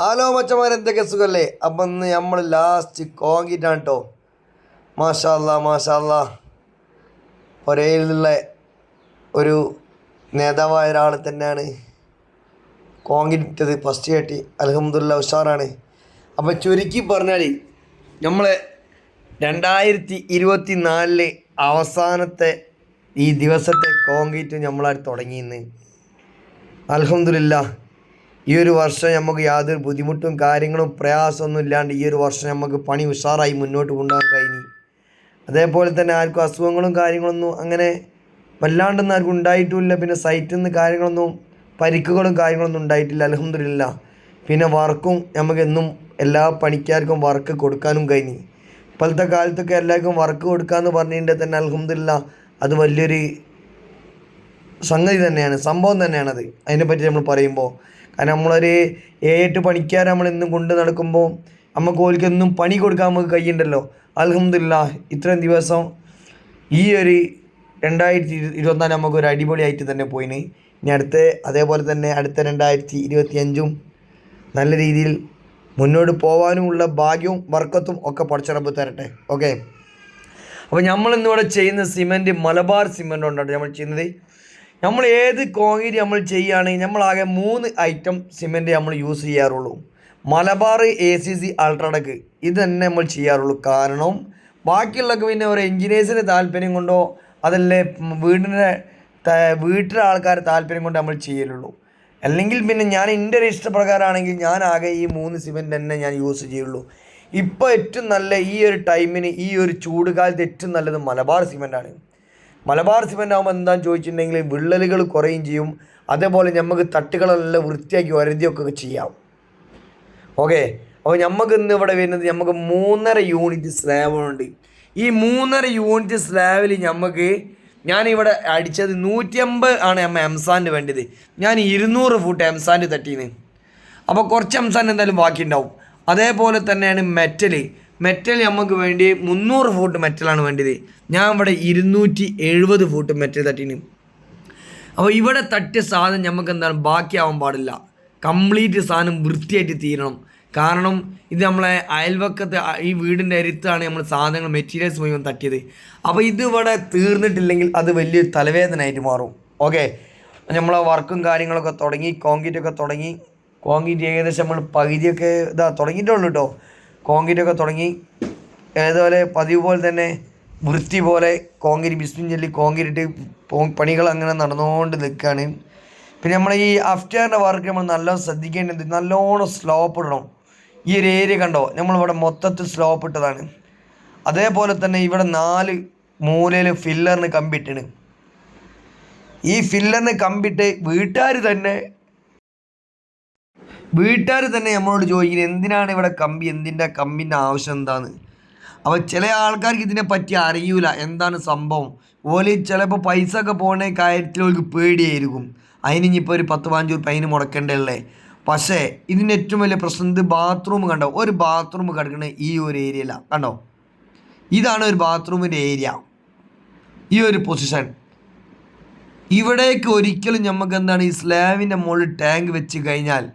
Hello മച്ചമാർ എന്തൊക്കെ സുഖല്ലേ? അപ്പം ഇന്ന് നമ്മൾ ലാസ്റ്റ് കോങ്കിറ്റാണ് കേട്ടോ മാഷാല്ല മാഷാല്ല ഒരേലുള്ള ഒരു നേതാവായ ഒരാൾ തന്നെയാണ് കോങ്കിട്ടത് ഫസ്റ്റ് കേട്ടി അലഹമുല്ല ഉഷാറാണ്. അപ്പം ചുരുക്കി പറഞ്ഞാൽ നമ്മൾ രണ്ടായിരത്തി ഇരുപത്തി നാലിലെ അവസാനത്തെ ഈ ദിവസത്തെ കോൺക്രീറ്റ് നമ്മളാൽ തുടങ്ങിയിന്ന്. അലഹമില്ല ഈ ഒരു വർഷം നമുക്ക് യാതൊരു ബുദ്ധിമുട്ടും കാര്യങ്ങളും പ്രയാസമൊന്നും ഇല്ലാണ്ട് ഈ ഒരു വർഷം നമുക്ക് പണി ഉഷാറായി മുന്നോട്ട് കൊണ്ടുപോകാൻ കഴിഞ്ഞു. അതേപോലെ തന്നെ ആർക്കും അസുഖങ്ങളും കാര്യങ്ങളൊന്നും അങ്ങനെ വല്ലാണ്ടൊന്നും ആർക്കും ഉണ്ടായിട്ടുമില്ല പിന്നെ സൈറ്റിൽ നിന്ന് കാര്യങ്ങളൊന്നും പരിക്കുകളും കാര്യങ്ങളൊന്നും ഉണ്ടായിട്ടില്ല. അലഹമില്ല പിന്നെ വർക്കും നമുക്ക് എന്നും എല്ലാ പണിക്കാർക്കും വർക്ക് കൊടുക്കാനും കഴിഞ്ഞു. ഇപ്പോഴത്തെ കാലത്തൊക്കെ എല്ലാവർക്കും വർക്ക് കൊടുക്കാമെന്ന് പറഞ്ഞിട്ടുണ്ടെങ്കിൽ തന്നെ അലഹമില്ല അത് വലിയൊരു സംഗതി തന്നെയാണ്. സംഭവം തന്നെയാണത്. അതിനെപ്പറ്റി നമ്മൾ പറയുമ്പോൾ. കാരണം നമ്മളൊരു ഏഴെട്ട് പണിക്കാർ നമ്മൾ ഇന്നും കൊണ്ട് നടക്കുമ്പോൾ നമുക്ക് ഓൽക്ക് എന്നും പണി കൊടുക്കാൻ നമുക്ക് കഴിയുണ്ടല്ലോ അലഹമില്ല ഇത്രയും ദിവസം ഈ ഒരു രണ്ടായിരത്തി ഇരു ഇരുപത്തിനാല് നമുക്ക് ഒരു അടിപൊളിയായിട്ട് തന്നെ പോയിന്. ഇനി അടുത്ത അതേപോലെ തന്നെ അടുത്ത രണ്ടായിരത്തി ഇരുപത്തി അഞ്ചും നല്ല രീതിയിൽ മുന്നോട്ട് പോകാനുമുള്ള ഭാഗ്യവും വർക്കത്തും ഒക്കെ പഠിച്ചറപ്പ് തരട്ടെ. ഓക്കെ? അപ്പോൾ നമ്മളിന്നിവിടെ ചെയ്യുന്ന സിമെന്റ് മലബാർ സിമെന്റ് കൊണ്ടാണ് നമ്മൾ ചെയ്യുന്നത്. നമ്മൾ ഏത് കോൺക്രീറ്റ് നമ്മൾ ചെയ്യുകയാണെങ്കിൽ നമ്മളാകെ മൂന്ന് ഐറ്റം സിമെന്റ് നമ്മൾ യൂസ് ചെയ്യാറുള്ളൂ. Malabar A C C UltraTech ഇത് തന്നെ നമ്മൾ ചെയ്യാറുള്ളൂ. കാരണം ബാക്കിയുള്ളതൊക്കെ പിന്നെ ഒരു എൻജിനീയേഴ്സിന്റെ താല്പര്യം കൊണ്ടോ അതല്ലേ വീടിന്റെ വീട്ടിലെ ആൾക്കാർ താല്പര്യം കൊണ്ട് നമ്മൾ ചെയ്യലുള്ളൂ. അല്ലെങ്കിൽ പിന്നെ ഞാൻ എന്റെ ഒരു ഇഷ്ടപ്രകാരമാണെങ്കിൽ ഞാൻ ആകെ ഈ മൂന്ന് സിമെന്റ് തന്നെ ഞാൻ യൂസ് ചെയ്യുള്ളൂ. ഇപ്പോൾ ഏറ്റവും നല്ല ഈ ഒരു ടൈമിന് ഈ ഒരു ചൂടുകാലത്ത് ഏറ്റവും നല്ലത് മലബാർ സിമെന്റാണ് മലബാർ സിമെന്റ് ആകുമ്പോൾ എന്താണെന്ന് ചോദിച്ചിട്ടുണ്ടെങ്കിൽ വിള്ളലുകൾ കുറയും ചെയ്യും. അതേപോലെ നമുക്ക് തട്ടുകളെല്ലാം വൃത്തിയാക്കി വരുതിയൊക്കെ ചെയ്യാം. ഓക്കെ അപ്പോൾ നമുക്ക് ഇന്ന് ഇവിടെ വരുന്നത് നമുക്ക് മൂന്നര യൂണിറ്റ് സ്ലാബുണ്ട് ഈ മൂന്നര യൂണിറ്റ് സ്ലാബിൽ നമുക്ക് ഞാനിവിടെ അടിച്ചത് നൂറ്റിയമ്പത് ആണ് നമ്മൾ എംസാന്റ് വേണ്ടത്. ഞാൻ ഇരുന്നൂറ് ഫുട്ട് എംസാൻഡ് തട്ടീന്ന് അപ്പോൾ കുറച്ച് എംസാൻ എന്തായാലും ബാക്കി ഉണ്ടാവും അതേപോലെ തന്നെയാണ് മെറ്റൽ മെറ്റൽ നമുക്ക് വേണ്ടി മുന്നൂറ് ഫൂട്ട് മെറ്റലാണ് വേണ്ടത്. ഞാൻ ഇവിടെ ഇരുന്നൂറ്റി എഴുപത് ഫൂട്ട് മെറ്റൽ തട്ടിന്. അപ്പോൾ ഇവിടെ തട്ടിയ സാധനം നമുക്ക് എന്താണ്? ബാക്കിയാവാൻ പാടില്ല. കംപ്ലീറ്റ് സാധനം വൃത്തിയായിട്ട് തീരണം. കാരണം ഇത് നമ്മളെ അയൽവക്കത്തെ ഈ വീടിന്റെ അരുത്താണ് നമ്മൾ സാധനങ്ങൾ മെറ്റീരിയൽസ് മുഴുവൻ തട്ടിയത്. അപ്പോൾ ഇത് ഇവിടെ തീർന്നിട്ടില്ലെങ്കിൽ അത് വലിയൊരു തലവേദനയായിട്ട് മാറും. ഓക്കെ നമ്മളെ വർക്കും കാര്യങ്ങളൊക്കെ തുടങ്ങി കോൺക്രീറ്റ് ഒക്കെ തുടങ്ങി. കോൺക്രീറ്റ് ഏകദേശം നമ്മൾ പകുതിയൊക്കെ ഇതാ തുടങ്ങിയിട്ടുള്ളൂ കേട്ടോ. കോൺക്രീറ്റ് ഒക്കെ തുടങ്ങി. ഏതുപോലെ പതിവ് പോലെ തന്നെ വൃത്തി പോലെ കോൺക്രീറ്റ് ബിസ്മിൻ ചൊല്ലി കോൺക്രീറ്റ് പണികൾ അങ്ങനെ നടന്നുകൊണ്ട് നിൽക്കുകയാണ് പിന്നെ നമ്മൾ ഈ അഫ്റ്ററിന്റെ വർക്ക് നമ്മൾ നല്ലോണം ശ്രദ്ധിക്കേണ്ടത് നല്ലോണം സ്ലോപ്പ് ഇടണം. ഈ ഒരു ഏരിയ കണ്ടോ? നമ്മളിവിടെ മൊത്തത്തിൽ സ്ലോപ്പ് ഇട്ടതാണ്. അതേപോലെ തന്നെ ഇവിടെ നാല് മൂലയിൽ ഫില്ലറിന് കമ്പിട്ടാണ്. ഈ ഫില്ലറിന് കമ്പിട്ട് വീട്ടുകാർ തന്നെ വീട്ടുകാർ തന്നെ നമ്മളോട് ചോദിക്കുന്നത് എന്തിനാണ് ഇവിടെ കമ്പി? എന്തിന്റെ കമ്പിന്റെ ആവശ്യം എന്താണ് അപ്പോൾ ചില ആൾക്കാർക്ക് ഇതിനെ പറ്റി അറിയൂല. എന്താണ് സംഭവം? ഓൽ ചിലപ്പോൾ പൈസ ഒക്കെ പോകുന്ന കാര്യത്തിൽ ഓർക്ക് പേടിയായിരിക്കും. അതിന് ഇനിയിപ്പോൾ ഒരു പത്ത് പതിനഞ്ച് രൂപ അതിന് മുടക്കേണ്ടതല്ലേ? പക്ഷേ ഇതിന്റെ ഏറ്റവും വലിയ പ്രശ്നം ഇത് ബാത്റൂം കണ്ടോ? ഒരു ബാത്റൂം കിടക്കുന്നത് ഈ ഒരു ഏരിയയിലാണ് കണ്ടോ? ഇതാണ് ഒരു ബാത്റൂമിന്റെ ഏരിയ ഈ ഒരു പൊസിഷൻ ഇവിടേക്ക് ഒരിക്കലും നമുക്ക് എന്താണ് ഈ സ്ലാബിന്റെ മുകളിൽ ടാങ്ക് വെച്ച് കഴിഞ്ഞാൽ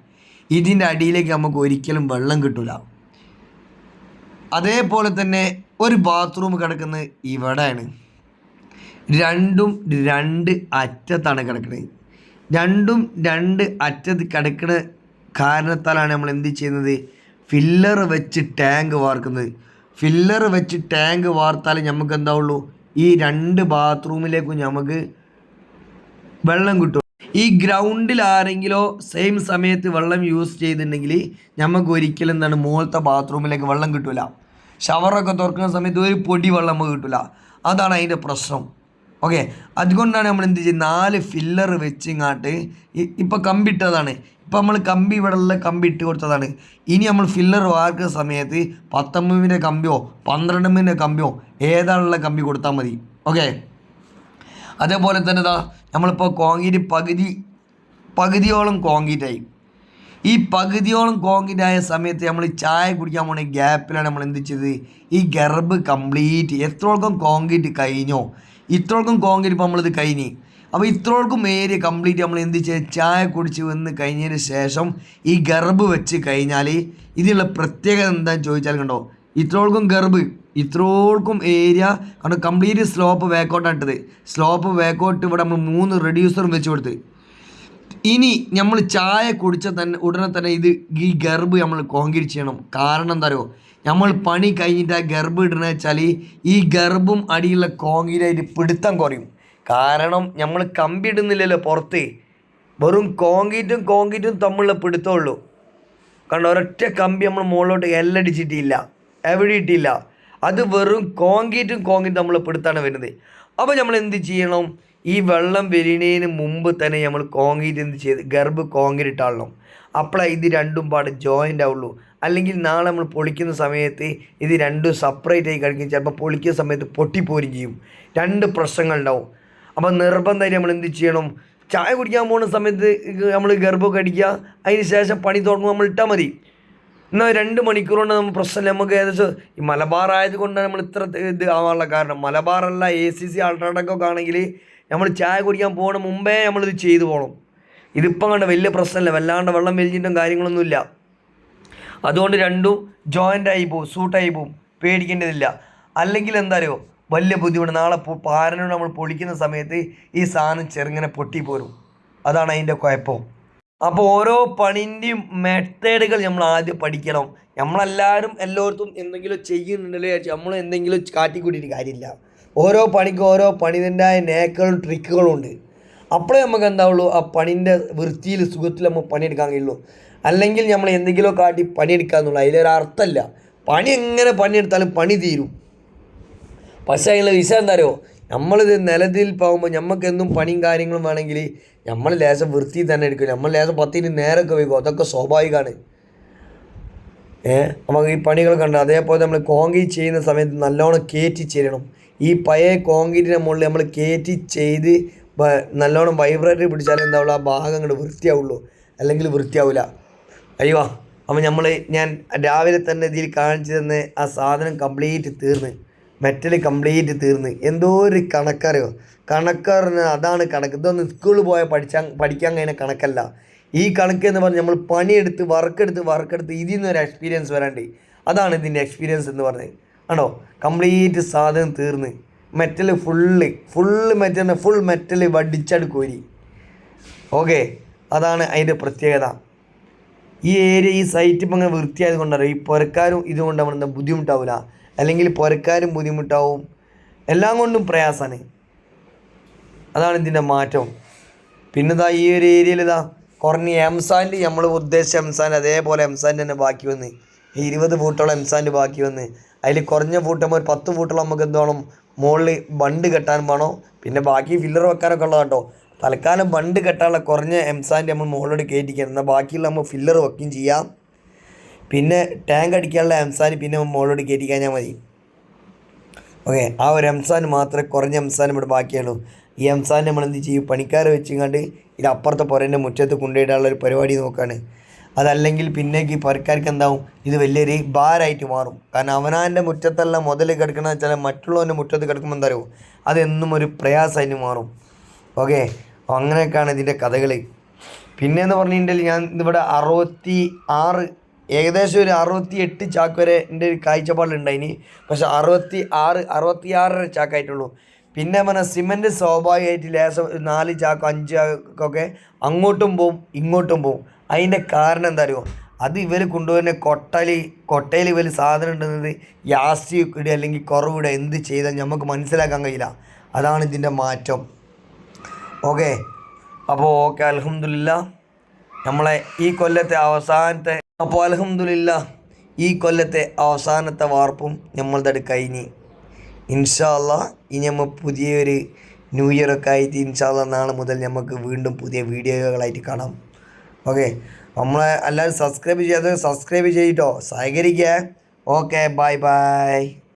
ഇതിന്റെ അടിയിലേക്ക് നമുക്ക് ഒരിക്കലും വെള്ളം കിട്ടില്ല അതേപോലെ തന്നെ ഒരു ബാത്റൂം കിടക്കുന്നത് ഇവിടെയാണ്. രണ്ടും രണ്ട് അറ്റത്താണ് കിടക്കുന്നത് രണ്ടും രണ്ട് അറ്റത്ത് കിടക്കുന്ന കാരണത്താലാണ് നമ്മൾ എന്ത് ചെയ്യുന്നത്? ഫില്ലർ വെച്ച് ടാങ്ക് വാർക്കുന്നത്. ഫില്ലർ വെച്ച് ടാങ്ക് വാർത്താൽ നമുക്ക് എന്താവുള്ളൂ? ഈ രണ്ട് ബാത്റൂമിലേക്കും നമുക്ക് വെള്ളം കിട്ടും. ഈ ഗ്രൗണ്ടിൽ ആരെങ്കിലും സെയിം സമയത്ത് വെള്ളം യൂസ് ചെയ്തിട്ടുണ്ടെങ്കിൽ നമുക്ക് ഒരിക്കലും എന്താണ് മുകളിലത്തെ ബാത്റൂമിലേക്ക് വെള്ളം കിട്ടില്ല ഷവറൊക്കെ തുറക്കുന്ന സമയത്ത് ഒരു പൊടി വെള്ളം നമുക്ക് കിട്ടില്ല അതാണ് അതിന്റെ പ്രശ്നം. ഓക്കെ അതുകൊണ്ടാണ് നമ്മൾ എന്ത് ചെയ്യുന്നത്? നാല് ഫില്ലർ വെച്ചിങ്ങാട്ട് ഇപ്പം കമ്പിട്ടതാണ് ഇപ്പം നമ്മൾ കമ്പി ഇവിടെ ഉള്ള കമ്പി ഇട്ട് കൊടുത്തതാണ്. ഇനി നമ്മൾ ഫില്ലർ വാർക്കുന്ന സമയത്ത് പത്തൊമ്പതിന്റെ കമ്പിയോ പന്ത്രണ്ടിന്റെ കമ്പിയോ ഏതാണുള്ള കമ്പി കൊടുത്താൽ മതി. ഓക്കെ അതേപോലെ തന്നെ ഇതാ നമ്മളിപ്പോൾ കോൺക്രീറ്റ് പകുതി പകുതിയോളം കോൺക്രീറ്റ് ആയി. ഈ പകുതിയോളം കോൺക്രീറ്റ് ആയ സമയത്ത് നമ്മൾ ചായ കുടിക്കാൻ പോണ ഗ്യാപ്പിലാണ് നമ്മൾ എന്ത് ചെയ്തത്? ഈ ഗർഭ് കംപ്ലീറ്റ് എത്രോൾക്കും കോൺക്രീറ്റ് കഴിഞ്ഞോ? ഇത്രോൾക്കും കോൺക്രീറ്റ് ഇപ്പോൾ നമ്മളിത് കഴിഞ്ഞ്. അപ്പോൾ ഇത്രോൾക്കും ഏരിയ കംപ്ലീറ്റ് നമ്മൾ എന്ത് ചെയ്യുക ചായ കുടിച്ച് വന്ന് കഴിഞ്ഞതിന് ശേഷം ഈ ഗർഭ് വെച്ച് കഴിഞ്ഞാൽ ഇതിനുള്ള പ്രത്യേകത എന്താണെന്ന് ചോദിച്ചാൽ കണ്ടോ? ഇത്രോൾക്കും ഗർഭ് ഇത്രോൾക്കും ഏരിയ. കാരണം കംപ്ലീറ്റ് സ്ലോപ്പ് വേക്കോട്ടാണ് ഇട്ടത് സ്ലോപ്പ് വേക്കൗട്ട് ഇവിടെ നമ്മൾ മൂന്ന് റെഡ്യൂസറും വെച്ച് കൊടുത്ത്. ഇനി നമ്മൾ ചായ കുടിച്ച തന്നെ ഉടനെ തന്നെ ഇത് ഈ ഗർഭ് നമ്മൾ കോൺക്രീറ്റ് ചെയ്യണം. കാരണം എന്താ നമ്മൾ പണി കഴിഞ്ഞിട്ട് ആ ഗർഭ് ഇടണ വെച്ചാൽ ഈ ഗർഭും അടിയുള്ള കോൺക്രീറ്റ് അതിൽ പിടുത്തം കുറയും. കാരണം നമ്മൾ കമ്പി ഇടുന്നില്ലല്ലോ പുറത്ത്. വെറും കോൺക്രീറ്റും കോൺക്രീറ്റും തമ്മിലുള്ള പിടുത്തമുള്ളൂ കാരണം ഒരൊറ്റ കമ്പി നമ്മൾ മുകളിലോട്ട് എല്ലടിച്ചിട്ടില്ല. എവിടെ ഇട്ടില്ല. അത് വെറും കോൺക്രീറ്റും കോൺക്രീറ്റും നമ്മൾ പിടുത്താണ് വരുന്നത്. അപ്പോൾ നമ്മൾ എന്ത് ചെയ്യണം? ഈ വെള്ളം വരുന്നതിന് മുമ്പ് തന്നെ നമ്മൾ കോൺക്രീറ്റ് എന്ത് ചെയ്ത് ഗർഭ് കോൺക്രീറ്റ് ഇട്ടാളണം അപ്പോൾ ഇത് രണ്ടും പാട് ജോയിന്റ് ആവുള്ളൂ. അല്ലെങ്കിൽ നാളെ നമ്മൾ പൊളിക്കുന്ന സമയത്ത് ഇത് രണ്ടും സെപ്പറേറ്റ് ആയി കഴിക്കും ചിലപ്പോൾ പൊളിക്കുന്ന സമയത്ത് പൊട്ടിപ്പോരും ചെയ്യും. രണ്ട് പ്രശ്നങ്ങളുണ്ടാവും അപ്പോൾ നിർബന്ധമായിട്ട് നമ്മൾ എന്ത് ചെയ്യണം? ചായ കുടിക്കാൻ പോകുന്ന സമയത്ത് നമ്മൾ ഗർഭമൊക്കെ അടിക്കുക. അതിന് ശേഷം പണി തുടങ്ങുമ്പോൾ നമ്മൾ ഇട്ടാൽ മതി. എന്നാൽ രണ്ട് മണിക്കൂർ കൊണ്ട് നമ്മൾ പ്രശ്നമില്ല. നമുക്ക് ഏകദേശം ഈ മലബാർ ആയതുകൊണ്ടാണ് നമ്മൾ ഇത്ര ഇത് ആവാനുള്ള കാരണം. മലബാറല്ല എ സി സി അൾട്രാടെക്കൊക്കെ ആണെങ്കിൽ നമ്മൾ ചായ കുടിക്കാൻ പോകുന്ന മുമ്പേ നമ്മളിത് ചെയ്തു പോകണം ഇതിപ്പം കണ്ട വലിയ പ്രശ്നമില്ല. വല്ലാണ്ട് വെള്ളം വലിച്ചിട്ടും കാര്യങ്ങളൊന്നുമില്ല അതുകൊണ്ട് രണ്ടും ജോയിന്റ് ആയി പോവും സൂട്ടായി പോവും. പേടിക്കേണ്ടതില്ല. അല്ലെങ്കിൽ എന്താ അറിയോ വലിയ ബുദ്ധിമുട്ട്. നാളെ പാരനോട് നമ്മൾ പൊളിക്കുന്ന സമയത്ത് ഈ സാധനം ചെറുങ്ങനെ പൊട്ടിപ്പോരും. അതാണ് അതിന്റെ കുഴപ്പം. അപ്പോൾ ഓരോ പണിന്റെയും മെത്തേഡുകൾ നമ്മൾ ആദ്യം പഠിക്കണം. നമ്മളെല്ലാവരും എല്ലായിടത്തും എന്തെങ്കിലും ചെയ്യുന്നുണ്ടല്ലേ നമ്മൾ എന്തെങ്കിലും കാട്ടിക്കൂട്ടിയിട്ട് കാര്യമില്ല. ഓരോ പണിക്കും ഓരോ പണിതിന്റെതായ നേക്കുകളും ട്രിക്കുകളും ഉണ്ട്. അപ്പോഴേ നമുക്ക് എന്താവുള്ളൂ? ആ പണിന്റെ വൃത്തിയിൽ സുഖത്തിൽ നമ്മൾ പണിയെടുക്കാൻ കഴിയുള്ളൂ. അല്ലെങ്കിൽ നമ്മൾ എന്തെങ്കിലും കാട്ടി പണിയെടുക്കുക എന്നുള്ളൂ അതിലൊരു അർത്ഥമല്ല. പണി എങ്ങനെ പണിയെടുത്താലും പണി തീരും. പക്ഷേ അതിൽ വിഷയം എന്താ അറിയോ? നമ്മളിത് നിലത്തിൽ പോകുമ്പോൾ നമുക്ക് എന്നും പണിയും കാര്യങ്ങളും വേണമെങ്കിൽ നമ്മൾ ലേശം വൃത്തി തന്നെ എടുക്കും. നമ്മൾ ലേശം പത്തിന് നേരമൊക്കെ വയ്ക്കും അതൊക്കെ സ്വാഭാവികമാണ് ഏ? നമുക്ക് ഈ പണികൾ കണ്ട അതേപോലെ നമ്മൾ കോൺക്രീറ്റ് ചെയ്യുന്ന സമയത്ത് നല്ലോണം കയറ്റി ചെയ്യണം ഈ പഴയ കോൺക്രീറ്റിന്റെ മുകളിൽ നമ്മൾ കയറ്റി ചെയ്ത് നല്ലോണം വൈബ്രേറ്റർ പിടിച്ചാൽ എന്താവുള്ളൂ ആ ഭാഗം അങ്ങോട്ട് വൃത്തിയാവുള്ളൂ. അല്ലെങ്കിൽ വൃത്തിയാവില്ല അയ്യോ അപ്പം നമ്മൾ ഞാൻ രാവിലെ തന്നെ ഇതിൽ കാണിച്ചു തന്നെ ആ സാധനം കംപ്ലീറ്റ് തീർന്ന്. മെറ്റൽ കംപ്ലീറ്റ് തീർന്ന്. എന്തോ ഒരു കണക്കറിയോ? കണക്കറിന് അതാണ് കണക്ക്. ഇതൊന്നും സ്കൂളിൽ പോയാൽ പഠിച്ചാൽ പഠിക്കാൻ കഴിഞ്ഞ കണക്കല്ല. ഈ കണക്ക് എന്ന് പറഞ്ഞാൽ നമ്മൾ പണിയെടുത്ത് വർക്കെടുത്ത് വർക്കെടുത്ത് ഇതിൽ നിന്നൊരു എക്സ്പീരിയൻസ് വരാണ്ട്. അതാണ് ഇതിന്റെ എക്സ്പീരിയൻസ് എന്ന് പറഞ്ഞത് ആണോ? കംപ്ലീറ്റ് സാധനം തീർന്ന്. Metal full full metal full metal വടിച്ചട് കോരി. ഓക്കെ അതാണ് അതിന്റെ പ്രത്യേകത. ഈ ഏരിയ ഈ സൈറ്റ് ഇപ്പം അങ്ങനെ വൃത്തിയായത് കൊണ്ടറിയാം? ഈ പുരക്കാരും ഇതുകൊണ്ട് നമ്മൾ ബുദ്ധിമുട്ടാവില്ല അല്ലെങ്കിൽ പുരക്കാരും ബുദ്ധിമുട്ടാവും. എല്ലാം കൊണ്ടും പ്രയാസമാണ് അതാണ് ഇതിന്റെ മാറ്റം. പിന്നെ ഇതാ ഈ ഒരു ഏരിയയിൽ ഇതാ കുറഞ്ഞ എംസാൻഡ് നമ്മൾ ഉദ്ദേശിച്ച എംസാൻഡ് അതേപോലെ എംസാൻഡ് തന്നെ ബാക്കി വന്ന്. ഇരുപത് ഫൂട്ടോളം എംസാൻഡ് ബാക്കി വന്ന്. അതിൽ കുറഞ്ഞ ഫൂട്ടുമ്പോൾ ഒരു പത്ത് ഫൂട്ടോളം നമുക്ക് എന്ത് വേണം? മുകളിൽ ബണ്ട് കെട്ടാൻ വേണോ. പിന്നെ ബാക്കി ഫില്ലർ വെക്കാനൊക്കെ ഉള്ളത് കേട്ടോ തൽക്കാലം ബണ്ട് കെട്ടാനുള്ള കുറഞ്ഞ എംസാൻഡ് നമ്മൾ മുകളിലോട്ട് കയറ്റിക്കണം. എന്നാൽ ബാക്കിയുള്ള നമ്മൾ ഫില്ലർ വെക്കുകയും ചെയ്യാം. പിന്നെ ടാങ്ക് അടിക്കാനുള്ള എംസാൻ പിന്നെ മുകളിലോട്ട് കയറ്റി കഴിഞ്ഞാൽ മതി. ഓക്കെ ആ ഒരു എംസാൻ മാത്രമേ കുറഞ്ഞ എംസാൻ ഇവിടെ ബാക്കിയുള്ളൂ. ഈ എംസാൻ നമ്മൾ എന്ത് ചെയ്യും? പണിക്കാരെ വെച്ചുകൊണ്ട് ഇത് അപ്പുറത്തെ പുരന്റെ മുറ്റത്ത് കൊണ്ടുപോയിട്ടുള്ള ഒരു പരിപാടി നോക്കുകയാണ് അതല്ലെങ്കിൽ പിന്നേക്ക് ഈ പരക്കാർക്ക് എന്താവും? ഇത് വലിയൊരു ഭാരമായിട്ട് മാറും. കാരണം അവനാന്റെ മുറ്റത്തല്ല മുതൽ കിടക്കണമെന്ന് വെച്ചാൽ മറ്റുള്ളവന്റെ മുറ്റത്ത് കിടക്കുമ്പോൾ എന്താ പറയുക അതെന്നും ഒരു പ്രയാസമായിട്ട് മാറും. ഓക്കെ അങ്ങനെയൊക്കെയാണ് ഇതിന്റെ കഥകൾ പിന്നെയെന്ന് പറഞ്ഞിട്ടുണ്ടെങ്കിൽ ഞാൻ ഇവിടെ അറുപത്തി ആറ് ഏകദേശം ഒരു അറുപത്തി എട്ട് ചാക്ക് വരെ എന്റെ ഒരു കാഴ്ചപ്പാടിലുണ്ടായിനി. പക്ഷെ അറുപത്തി ആറ് അറുപത്തി ആറര ചാക്കായിട്ടുള്ളൂ. പിന്നെ പറഞ്ഞാൽ സിമന്റ് സ്വാഭാവികമായിട്ട് ലേശം നാല് ചാക്കോ അഞ്ച് ചാക്കൊക്കെ അങ്ങോട്ടും പോവും ഇങ്ങോട്ടും പോവും. അതിന്റെ കാരണം എന്താ അറിയുമോ? അത് ഇവർ കൊണ്ടുവരുന്ന കൊട്ടലി കൊട്ടയിൽ ഇവർ സാധനം ഉണ്ടെന്നത് യാസ്തി ഇടുക അല്ലെങ്കിൽ കുറവിടുക എന്ത് ചെയ്താൽ നമുക്ക് മനസ്സിലാക്കാൻ കഴിയില്ല. അതാണ് ഇതിന്റെ മാറ്റം. ഓക്കെ? അപ്പോൾ ഓക്കെ അലഹമില്ല നമ്മളെ ഈ കൊല്ലത്തെ അവസാനത്തെ അപ്പോൾ അലഹമില്ല ഈ കൊല്ലത്തെ അവസാനത്തെ വാർപ്പും നമ്മളുടെ കഴിഞ്ഞ്. ഇൻഷാല്ല ഇനി നമ്മൾ പുതിയൊരു ന്യൂ ഇയർ ഒക്കെ ആയിട്ട് ഇൻഷാല്ല നാളെ മുതൽ നമുക്ക് വീണ്ടും പുതിയ വീഡിയോകളായിട്ട് കാണാം. ഓക്കെ? നമ്മളെ എല്ലാവരും സബ്സ്ക്രൈബ് ചെയ്യാതെ സബ്സ്ക്രൈബ് ചെയ്തിട്ടോ? സഹകരിക്കുക ഓക്കെ ബൈ ബൈ